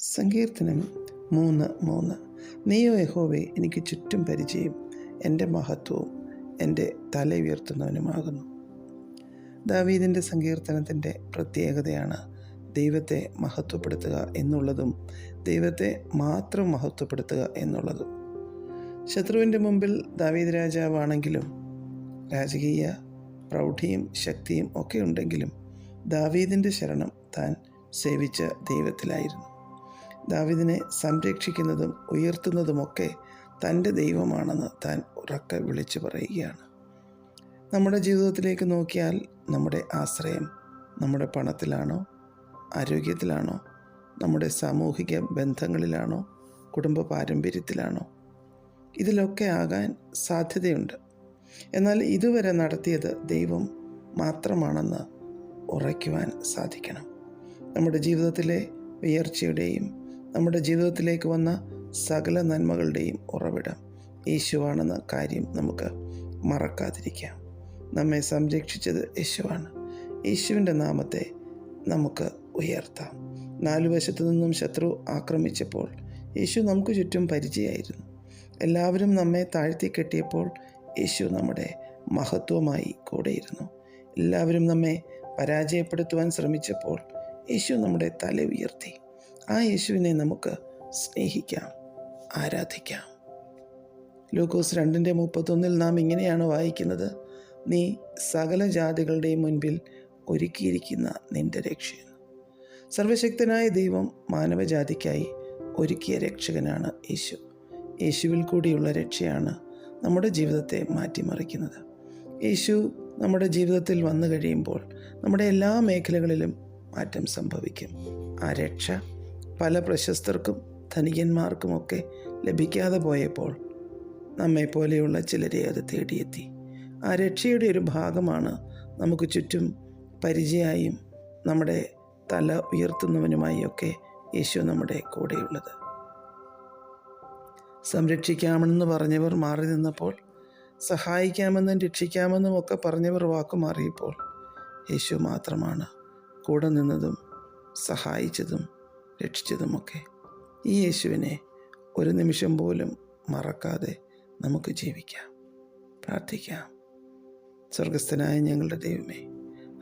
സങ്കീർത്തനം മൂന്ന് മൂന്ന്. നീയോ യഹോവേ എനിക്ക് ചുറ്റും പരിചയം. എന്റെ മഹത്വവും എന്റെ തല ഉയർത്തുന്നവനുമാകുന്നു. ദാവീദിന്റെ സങ്കീർത്തനത്തിന്റെ പ്രത്യേകതയാണ് ദൈവത്തെ മഹത്വപ്പെടുത്തുക എന്നുള്ളതും ദൈവത്തെ മാത്രം മഹത്വപ്പെടുത്തുക എന്നുള്ളതും. ശത്രുവിന്റെ മുമ്പിൽ ദാവീദ് രാജാവാണെങ്കിലും രാജകീയ പ്രൗഢിയും ശക്തിയും ഒക്കെ ഉണ്ടെങ്കിലും ദാവീദിന്റെ ശരണം താൻ സേവിച്ച ദൈവത്തിലായിരുന്നു. ദാവീദിനെ സംരക്ഷിക്കുന്നതും ഉയർത്തുന്നതുമൊക്കെ തന്റെ ദൈവമാണെന്ന് താൻ ഉറക്കെ വിളിച്ചു പറയുകയാണ്. നമ്മുടെ ജീവിതത്തിലേക്ക് നോക്കിയാൽ നമ്മുടെ ആശ്രയം നമ്മുടെ പണത്തിലാണോ? ആരോഗ്യത്തിലാണോ? നമ്മുടെ സാമൂഹിക ബന്ധങ്ങളിലാണോ? കുടുംബ പാരമ്പര്യത്തിലാണോ? ഇതിലൊക്കെ ആകാൻ സാധ്യതയുണ്ട്. എന്നാൽ ഇതുവരെ നടത്തിയത് ദൈവം മാത്രമാണെന്ന് ഉറയ്ക്കുവാൻ സാധിക്കണം. നമ്മുടെ ജീവിതത്തിലെ ഉയർച്ചയുടെയും നമ്മുടെ ജീവിതത്തിലേക്ക് വന്ന സകല നന്മകളുടെയും ഉറവിടം യേശുവാണെന്ന കാര്യം നമുക്ക് മറക്കാതിരിക്കാം. നമ്മെ സംരക്ഷിച്ചത് യേശുവാണ്. യേശുവിന്റെ നാമത്തെ നമുക്ക് ഉയർത്താം. നാലു വശത്തു നിന്നും ശത്രു ആക്രമിച്ചപ്പോൾ യേശു നമുക്ക് ചുറ്റും പരിചയമായിരുന്നു. എല്ലാവരും നമ്മെ താഴ്ത്തി കെട്ടിയപ്പോൾ യേശു നമ്മുടെ മഹത്വമായി കൂടെയിരുന്നു. എല്ലാവരും നമ്മെ പരാജയപ്പെടുത്തുവാൻ ശ്രമിച്ചപ്പോൾ യേശു നമ്മുടെ തല ഉയർത്തി. ആ യേശുവിനെ നമുക്ക് സ്നേഹിക്കാം ആരാധിക്കാം. ലൂക്കോസ് രണ്ടിന്റെ മുപ്പത്തൊന്നിൽ നാം ഇങ്ങനെയാണ് വായിക്കുന്നത് നീ സകല ജാതികളുടെയും മുൻപിൽ ഒരുക്കിയിരിക്കുന്ന നിന്റെ രക്ഷയെന്ന്. സർവശക്തനായ ദൈവം മാനവജാതിക്കായി ഒരുക്കിയ രക്ഷകനാണ് യേശു. യേശുവിൽ കൂടിയുള്ള രക്ഷയാണ് നമ്മുടെ ജീവിതത്തെ മാറ്റിമറിക്കുന്നത്. യേശു നമ്മുടെ ജീവിതത്തിൽ വന്നു കഴിയുമ്പോൾ നമ്മുടെ എല്ലാ മേഖലകളിലും മാറ്റം സംഭവിക്കും. ആ രക്ഷ പല പ്രശസ്തർക്കും ധനികന്മാർക്കുമൊക്കെ ലഭിക്കാതെ പോയപ്പോൾ നമ്മെ പോലെയുള്ള ചിലരെ അത് തേടിയെത്തി. ആ രക്ഷയുടെ ഒരു ഭാഗമാണ് നമുക്ക് ചുറ്റും പരിചയമായും നമ്മുടെ തല ഉയർത്തുന്നവനുമായി ഒക്കെ യേശു നമ്മുടെ കൂടെയുള്ളത്. സംരക്ഷിക്കാമെന്ന് പറഞ്ഞവർ മാറി നിന്നപ്പോൾ സഹായിക്കാമെന്നും രക്ഷിക്കാമെന്നും ഒക്കെ പറഞ്ഞവർ വാക്കു മാറിയപ്പോൾ യേശു മാത്രമാണ് കൂടെ നിന്നതും സഹായിച്ചതും രക്ഷിച്ചതുമൊക്കെ ഈ യേശുവിനെ ഒരു നിമിഷം പോലും മറക്കാതെ നമുക്ക് ജീവിക്കാം. പ്രാർത്ഥിക്കാം. സ്വർഗസ്ഥനായ ഞങ്ങളുടെ ദൈവമേ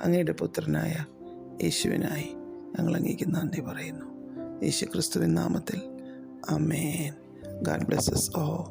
അങ്ങയുടെ പുത്രനായ യേശുവിനായി ഞങ്ങൾ അങ്ങേക്ക് നന്ദി പറയുന്നു. യേശു ക്രിസ്തുവിൻ നാമത്തിൽ. അമേൻ ഗാഡ് ബ്ലെസ്സസ് ഓ